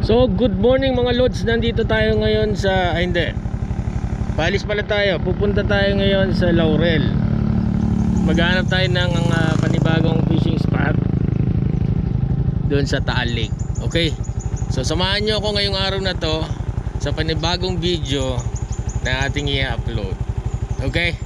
So, good morning mga lods. Nandito tayo ngayon sa ay hindi. Palis pala tayo. Pupunta tayo ngayon sa Laurel. Maghanap tayo ng ah, panibagong fishing spot doon sa Taal Lake. Okay? So, samahan nyo ako ngayong araw na to sa panibagong video na ating i-upload. Okay?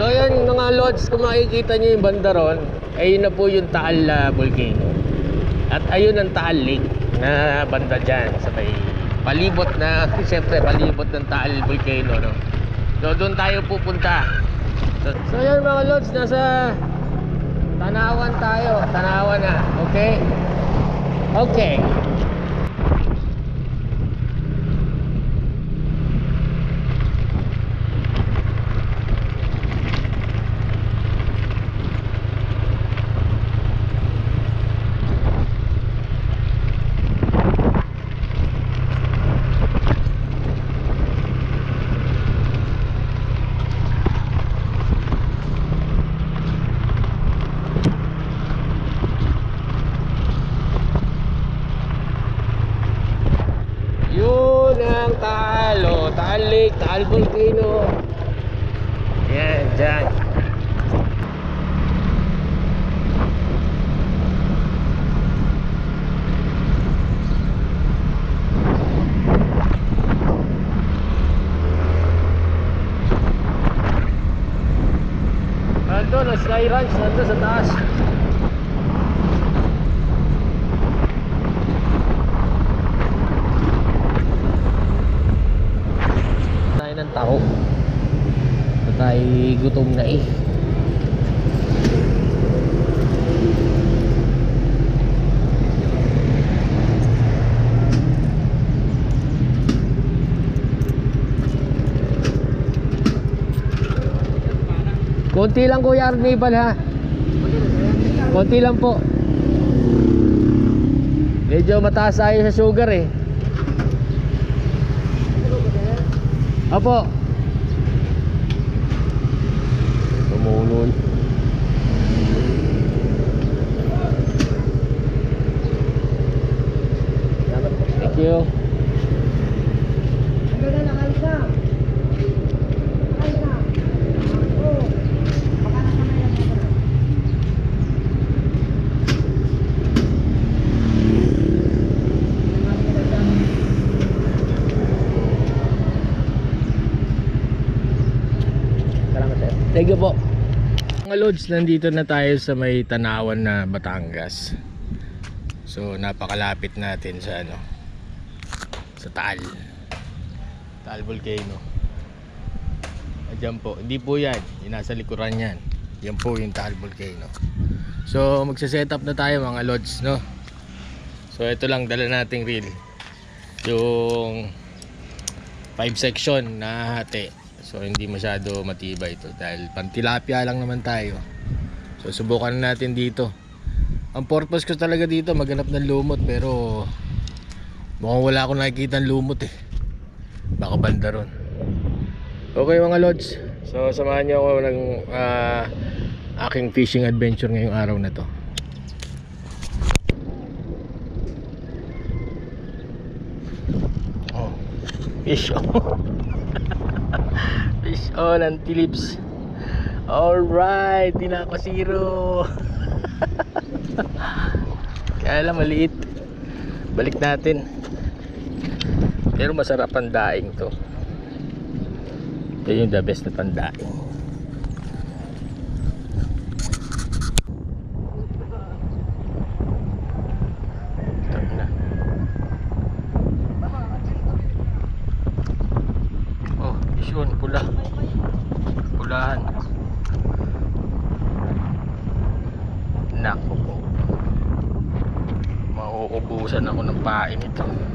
So yan mga lods, kung makikita nyo yung banda ron, ayun na po yung Taal ah, Volcano. At ayun ang Taal Lake na banda dyan sa may palibot na, siyempre palibot ng Taal Volcano. No? So doon tayo pupunta. So, so yan mga lods, nasa Tanawan tayo. Tanawan na. Okay? Okay. Yun ang Taal, oh. Taal Lake, Taal Volcano. Yan, dyan. Ang Sky Ranch, nandun sa taas. tayo ng tao na tayo gutom na eh Konti lang Kuya Arnibal ha Konti lang po Medyo mataas tayo sa sugar eh Apo. Tumulol. Thank you. Salamat sir. Thank you po. Mga Lods, nandito na tayo sa may Tanawan na Batangas. So, napakalapit natin sa ano sa Taal. Taal Volcano. Ayan po. Hindi po yan. Yung nasa likuran yan. Yan po yung Taal Volcano. So, magsa-set up na tayo mga Lods, no? So, ito lang dala nating reel. Yung 5 section na hati. So hindi masyado matibay ito dahil pantilapia lang naman tayo. So subukan natin dito. Ang purpose ko talaga dito maghanap ng lumot pero mukhang wala akong nakikita ng lumot eh. Baka banda ron. Okay mga lods. So samahan niyo ako ng ah, aking fishing adventure ngayong araw na to. Oh, fish fish on ang tilips. Alright, tinapa zero. Kaya lang maliit. Balik natin. Pero masarap ang daing to. Ito yung the best na pandaing. Ito na. Oh, fish on, pula. Pulahan. Nako po. Mauubusan ako ng pain ito.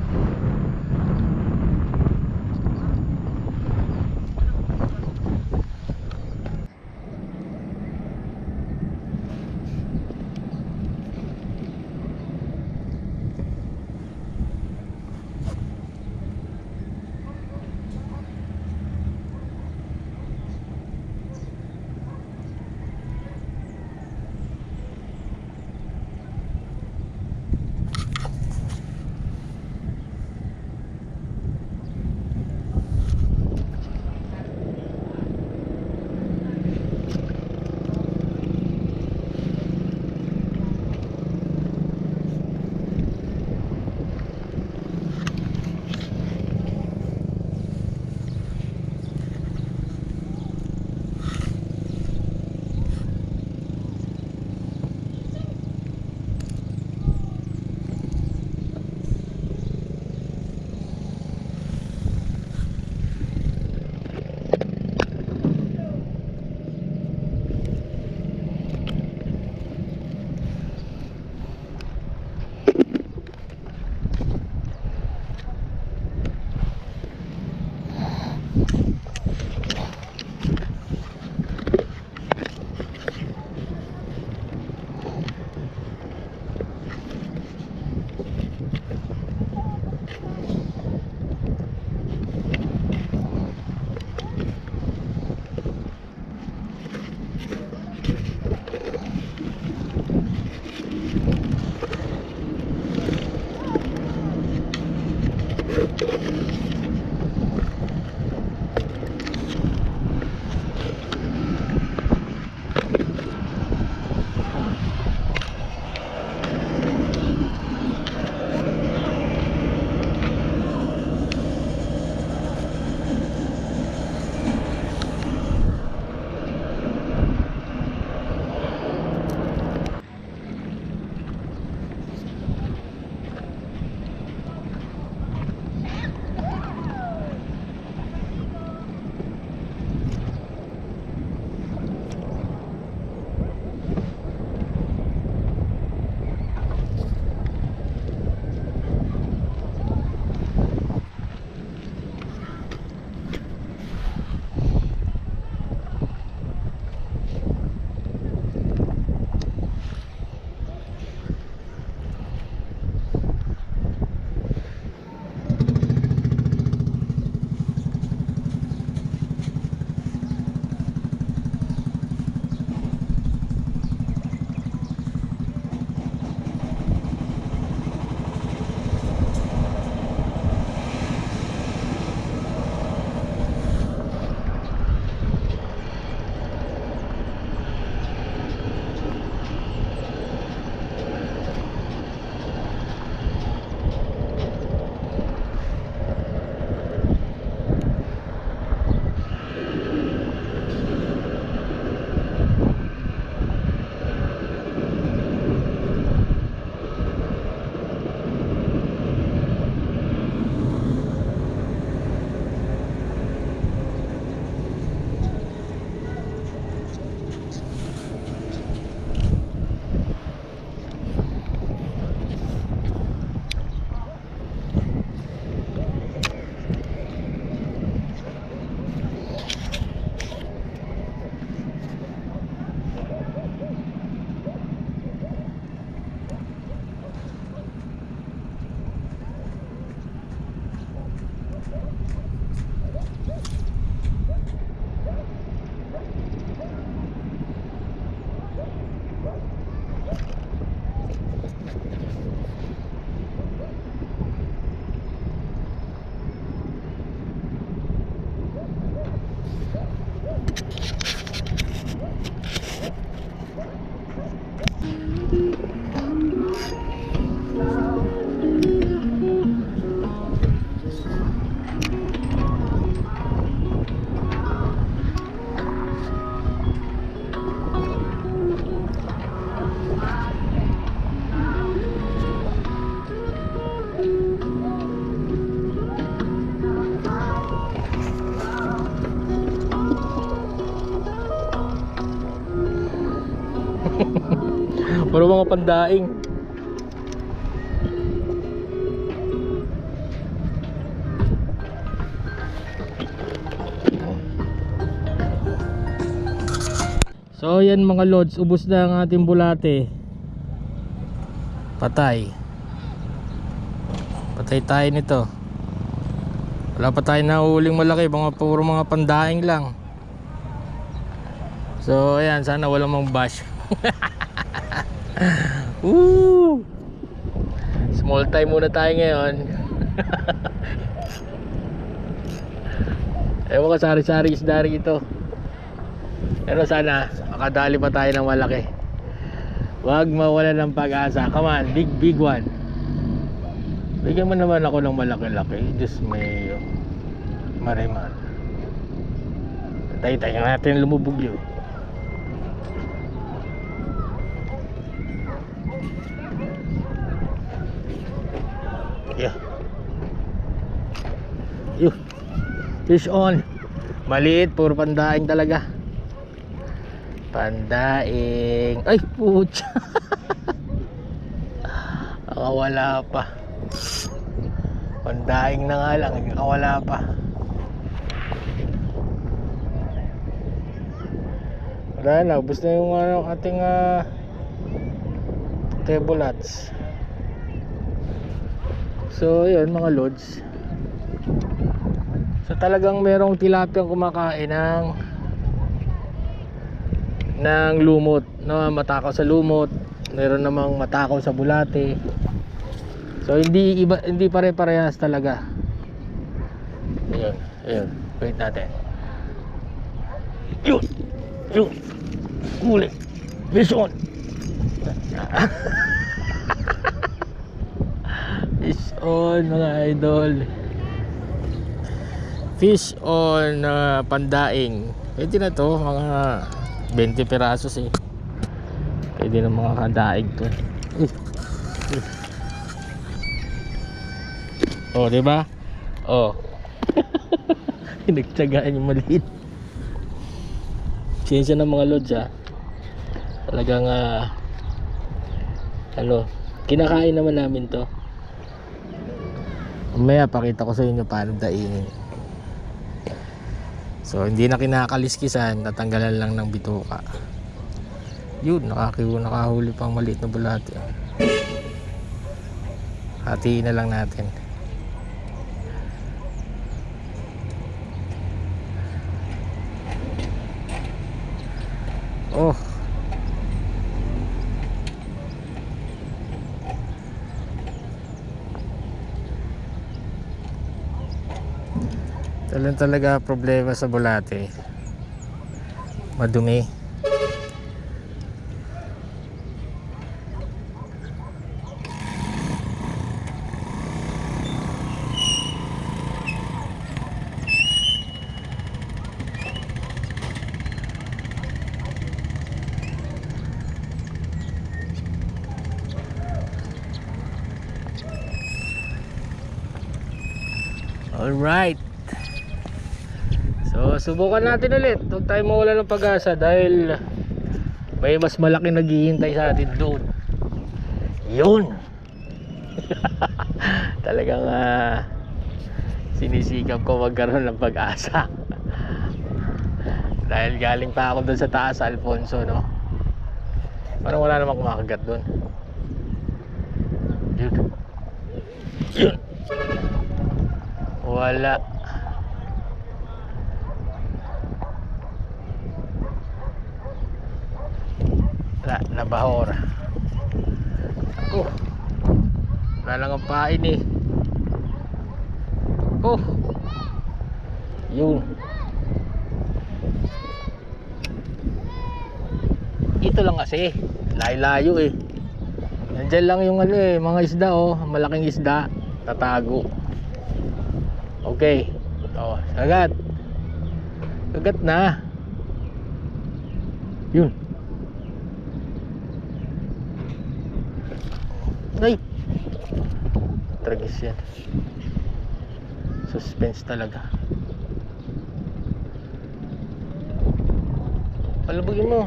Mga pandaing. So yan mga lods, ubos na ang ating bulate. Patay. Patay tayo nito. Wala pa tayo nahuling malaki, mga puro mga pandaing lang. So ayan, sana walang mang bash. Woo! Small time muna tayo ngayon. Ewan ko sari-sari isda rin ito. Pero sana makadali pa tayo ng malaki. Huwag mawala ng pag-asa. Come on, big big one. Bigyan mo naman ako ng malaki-laki. Diyos may marimar. Tay-tay natin lumubog yun. Yeah. Yun. Fish on. Maliit, puro pandaing talaga. Pandaing. Ay, putya. Nakawala pa. Pandaing na nga lang, nakawala pa. Wala na, ubos na yung ano, ating uh, tebulats. So, yun mga lods. So, talagang merong tilapia kumakain ng ng lumot, no? matakaw sa lumot, meron namang matakaw sa bulate. So, hindi iba hindi pare-parehas talaga. Ayun, ayun. Wait natin. Yun. Yun. Huli. Fish on. Fish on mga idol. Fish on uh, pandaing. Pwede na to mga 20 pirasos eh. Pwede na mga kadaig to. Uh, uh. Oh, di ba? Oh. Nagtsagaan yung maliit. Siyensya ng mga lods ah. Talagang ah, ano, kinakain naman namin to. Mamaya pakita ko sa inyo paano daingin. So hindi na kinakaliskisan, tatanggalan lang ng bituka. Yun, nakakiw, nakahuli pang maliit na bulate. Hatiin na lang natin. Oh. Talaga problema sa bulate. Madumi. Alright. Subukan natin ulit. Huwag tayo mawala ng pag-asa dahil may mas malaki naghihintay sa atin doon. Yun. Talagang ah, sinisikap ko magkaroon ng pag-asa. dahil galing pa ako doon sa taas, Alfonso, no? Parang wala namang kumakagat doon. Yun. Yun. Wala, Ako. Wala lang ang pain eh. Oh. Yun. Ito lang kasi. Layo-layo eh. Nandyan lang yung ano eh, mga isda oh, malaking isda. Tatago. Okay. Oh, sagat. Sagat na. Yun. Ay. Tragis yan. Suspense talaga. Palabugin mo.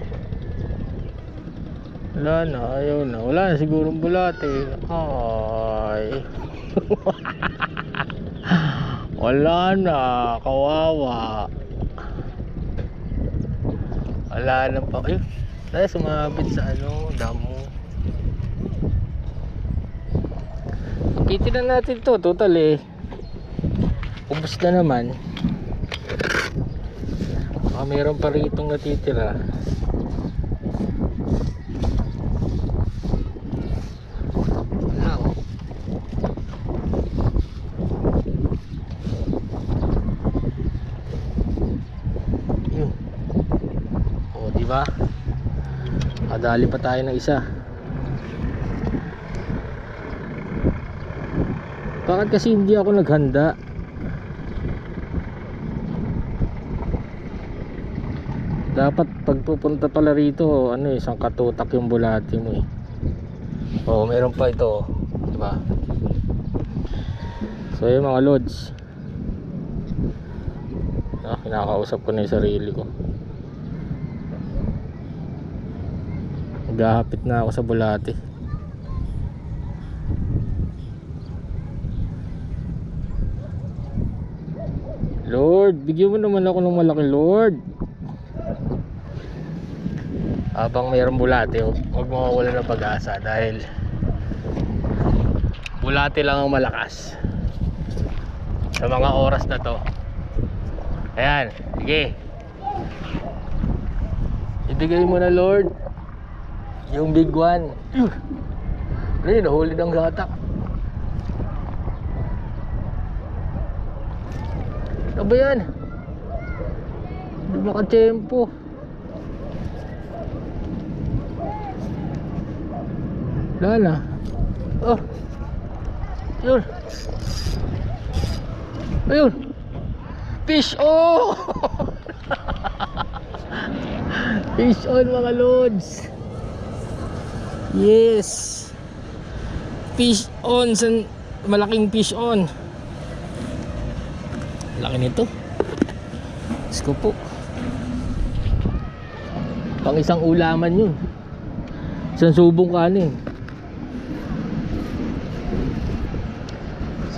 Wala na, ayaw na. Wala na sigurong bulate. Ay. Wala na, kawawa. Wala na pa. Tayo sumabit sa ano, damo. Kitin na natin to, total eh. Ubus na naman. Baka meron pa ritong natitira. Oh. Yun. O, di ba? Kadali pa tayo ng isa. Bakit kasi hindi ako naghanda? Dapat pagpupunta pala rito, ano eh, isang katutak yung bulati mo eh. Oo, meron pa ito, di ba? So yung mga lods. Ah, kinakausap ko na yung sarili ko. Naghahapit na ako sa bulati. Lord, bigyan mo naman ako ng malaki Lord. Habang mayroong bulate, huwag mawawala ng pag-asa dahil bulate lang ang malakas sa mga oras na to. Ayan, sige. Ibigay mo na Lord yung big one. Yuh! Ano yun, nahuli ng gatak. Ba yan? Hindi makatsempo. Wala. Oh. Yun. Ayun. Fish on! fish on mga lods. Yes. Fish on. Malaking fish on. Laki nito. Diyos po. Pang isang ulaman yun. Isang subong kanin.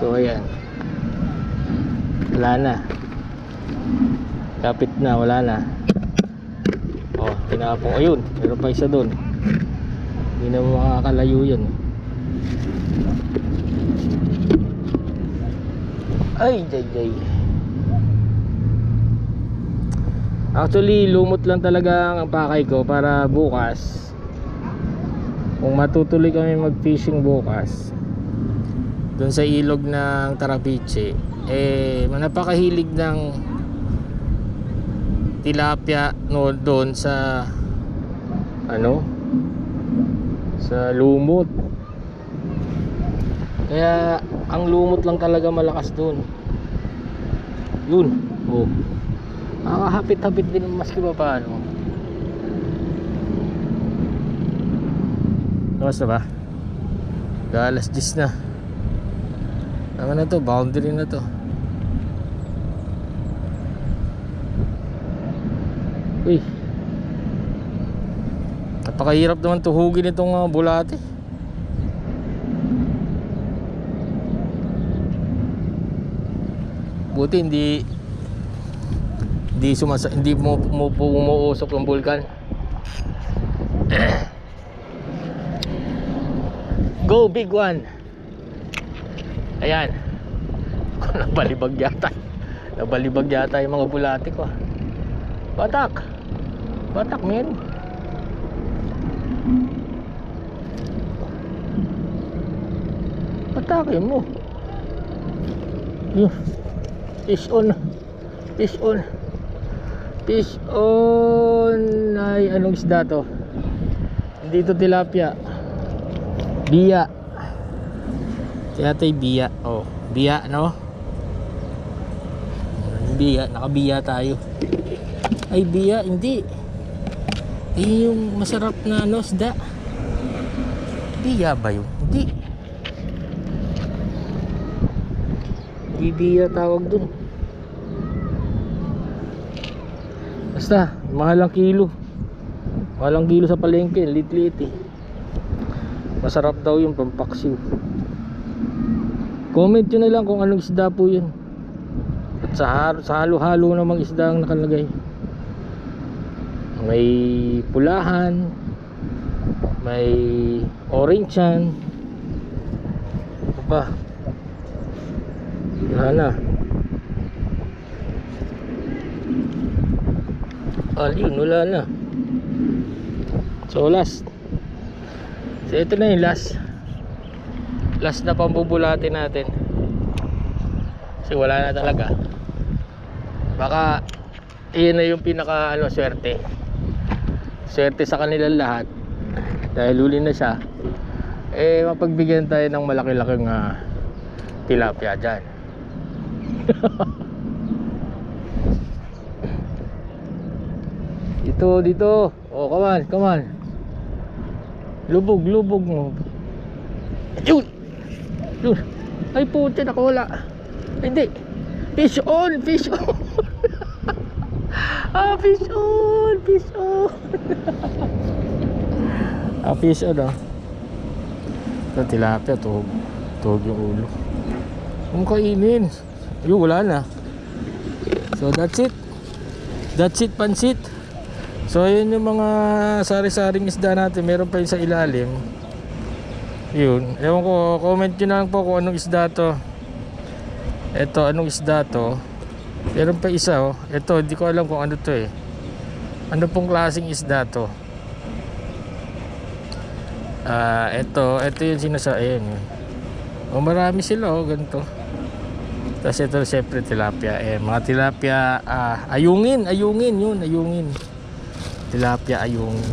So ayan. Wala na. Kapit na, wala na. Oh, tinapong. Ayun, meron pa isa doon. Hindi na makakalayo yun. Ay, jay, jay. Actually, lumot lang talaga ang pakay ko para bukas. Kung matutuloy kami mag-fishing bukas, doon sa ilog ng Tarapiche, eh, napakahilig ng tilapia no doon sa ano sa lumot. Kaya ang lumot lang talaga malakas doon. Yun. Oh nakakahapit-hapit din maski pa paano Kamusta ba? Alas 10 na Ano na to? Boundary na to Uy Napakahirap naman tuhugin itong uh, bulate Buti hindi hindi sumasa hindi mo, mo umuusok yung vulkan. Go big one! Ayan. Nabalibag yata. Nabalibag yata yung mga bulate ko ah. Batak! Batak men. Patakin mo. Yun Fish on. Fish on Fish on Ay anong isda to? Dito tilapia. Biya Kaya tayo biya Oh biya no? Biya Nakabiya tayo. Ay biya hindi. Ay yung masarap na ano isda. Biya ba yun? Hindi. Bibiya tawag dun Basta, mahal ang kilo. Mahal ang kilo sa palengke, lit-lit eh. Masarap daw yung pampaksiw. Comment nyo na lang kung anong isda po yun. At sa, sa halo-halo namang isda ang nakalagay. May pulahan, may orange yan. Pa? Wala na. Alin, wala na. So last. So ito na yung last. Last na pambubulate natin. Kasi wala na talaga. Baka iyon na yung pinaka ano swerte. Swerte sa kanilang lahat. Dahil huli na siya. Eh mapagbigyan tayo ng malaki-laking ah, tilapia dyan. dito, dito. Oh, come on, come on. Lubog, lubog mo. Yun! Yun! Ay puti, nakawala. Hindi. Fish on! Fish on! ah, fish on! Fish on! ah, fish on ah. Ito, tilapia. Tuhog. Tuhog yung ulo. Kung kainin. Yun, wala na. So, that's it. That's it, pansit. So, yun yung mga sari-saring isda natin. Meron pa yun sa ilalim. Yun. Ewan ko, comment nyo na lang po kung anong isda to. Ito, anong isda to. Meron pa isa oh. Ito, hindi ko alam kung ano to eh. Ano pong klaseng isda to. Ah, ito, ito yung sinasa, ayun. yun. Oh, marami sila oh, ganito. Tapos ito syempre tilapia. Eh, mga tilapia, ah, ayungin, ayungin yun, ayungin. Tilapia ayungin.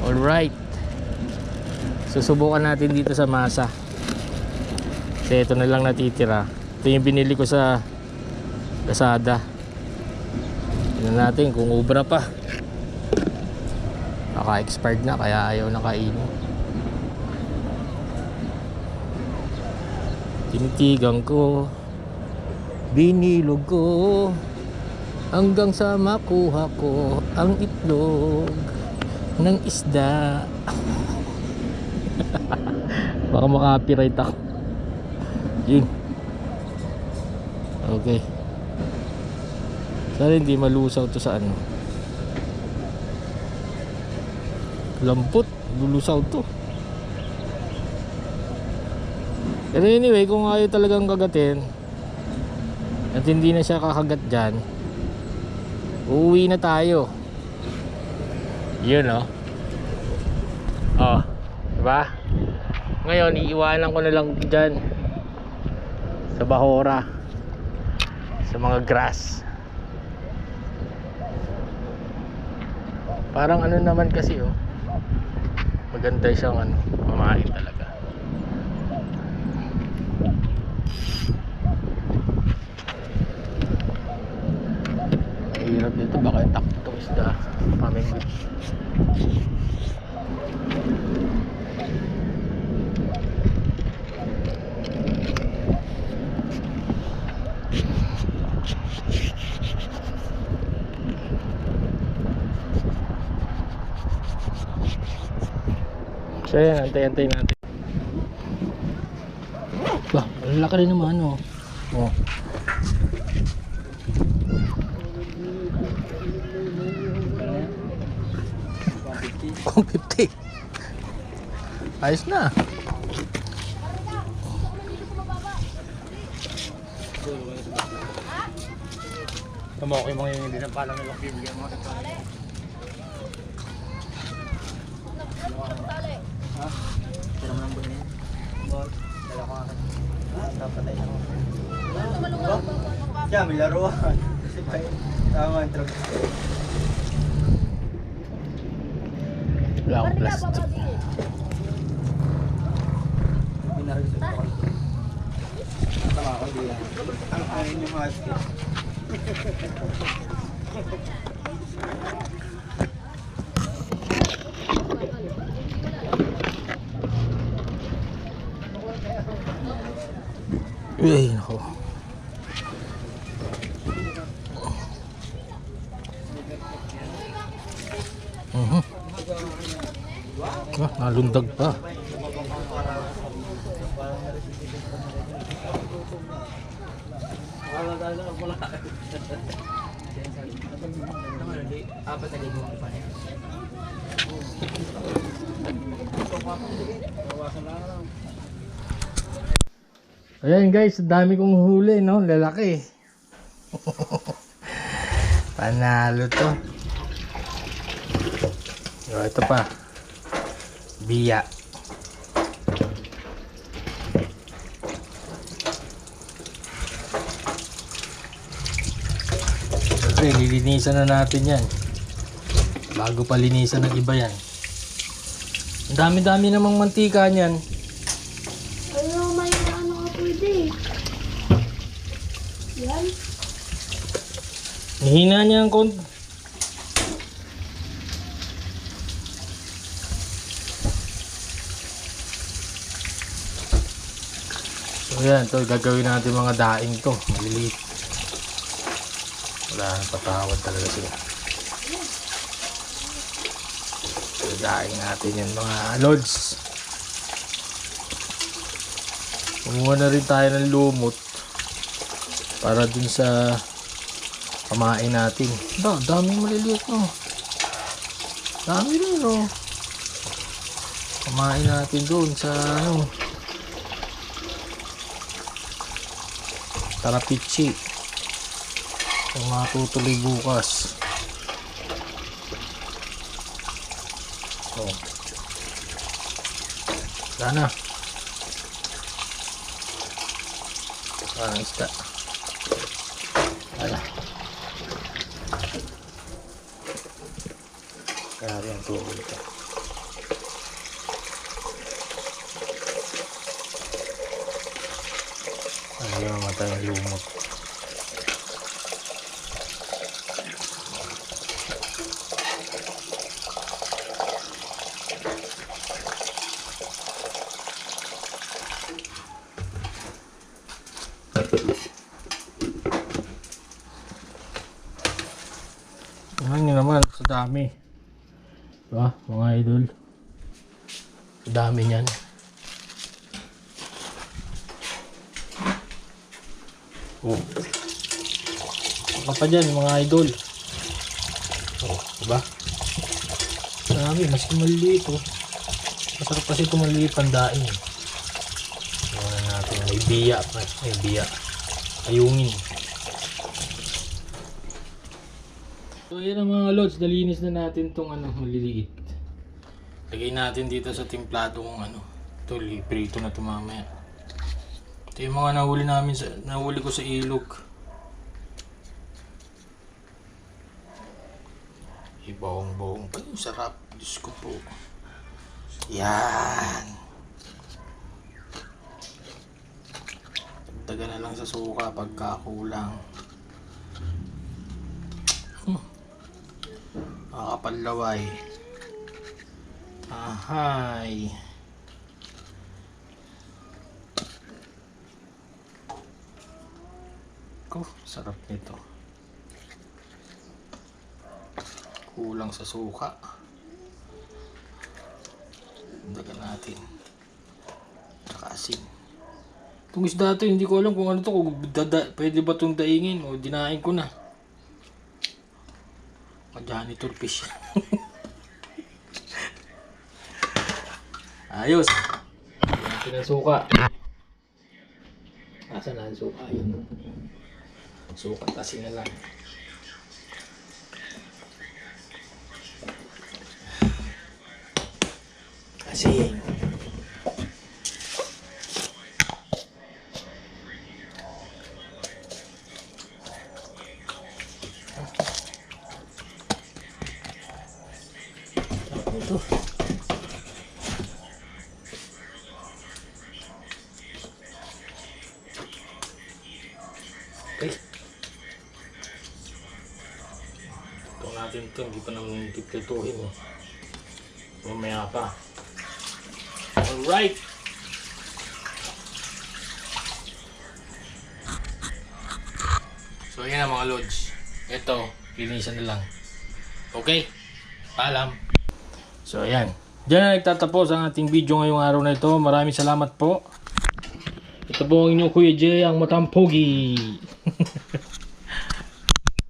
Alright. Susubukan natin dito sa masa. Kasi ito na lang natitira. Ito yung binili ko sa Lazada. Tingnan natin kung ubra pa. Naka-expired na kaya ayaw na kainin. Tinitigan ko. Binilog ko. Hanggang sa makuha ko ang itlog ng isda. Baka makapiright ako. Yun. Okay. Sana hindi malusaw to sa ano. Lampot. Lulusaw to. Pero anyway, kung ayaw talagang kagatin at hindi na siya kakagat dyan, uuwi na tayo. Yun oh. Oh. Diba? Ngayon, iiwanan ko na lang dyan sa bahora sa mga grass parang ano naman kasi oh maganda siyang ano mamain talaga mahirap dito baka yung takto isda pamingwit So yan, antay-antay natin. Bah, laki rin naman oh. Oh. Kung 50. Ayos na. Tama ko yung mga yung hindi na pala nila bibigyan mo. Siya, may laruan. Kasi pa tama ang truck. Wala akong plastic. Pinarag sa ko. Tama ako yan. Ang kain yung husky. Ay, nako. Mhm. Ah, Nalundag pa. Apat na. Ayan guys, dami kong huli, no? Lalaki. Panalo to. So, ito pa. Biya. Siyempre, lilinisan na natin yan. Bago pa linisan ng iba yan. Ang dami-dami namang mantika niyan. Ano, may ano ka pwede. Yan. Hihina niya ang konti. So yan, to gagawin natin mga daing to, maliliit. Wala nang patawad talaga sila. So daing natin yan mga lods. Kumuha na rin tayo ng lumot para dun sa Kamain natin. Da, daming maliliit no. Dami rin no. Kamain natin doon sa ano. Tarapichi. Kung matutuloy bukas. So. Sana. Parang isda. Wala. Grabe ang tubig ito. Ayaw mamatay ang lumot. Yan yun naman, sa dami. Diba, mga idol? Dami niyan. Oh. Baka pa dyan, mga idol. Oh, diba? Dami, mas maliliit oh. Masarap kasi ito maliliit pandain eh. Iwanan natin. May biya. May biya. Ayungin. So ayan ang mga lods, nalinis na natin tong ano, maliliit. Lagay natin dito sa timplado kung ano. Ito, prito na ito mamaya. Ito yung mga nahuli namin, sa, nahuli ko sa ilog. Ibawang-bawang pa yung sarap. Diyos ko po. Yan. Dagdagan na lang sa suka pagkakulang. Nakakapanlaway. Ahay. Ko, sarap nito. Kulang sa suka. Dagan natin. Tsaka asin. Itong isda to, hindi ko alam kung ano to. Kung dada, pwede ba itong daingin o dinain ko na. Janitor fish. Ayos. Natin ang suka. Asa na ang suka yun? Suka kasi na lang. Kasi Diyan na nagtatapos ang ating video ngayong araw na ito. Maraming salamat po. Ito po ang inyong Kuya Jay, ang matampogi.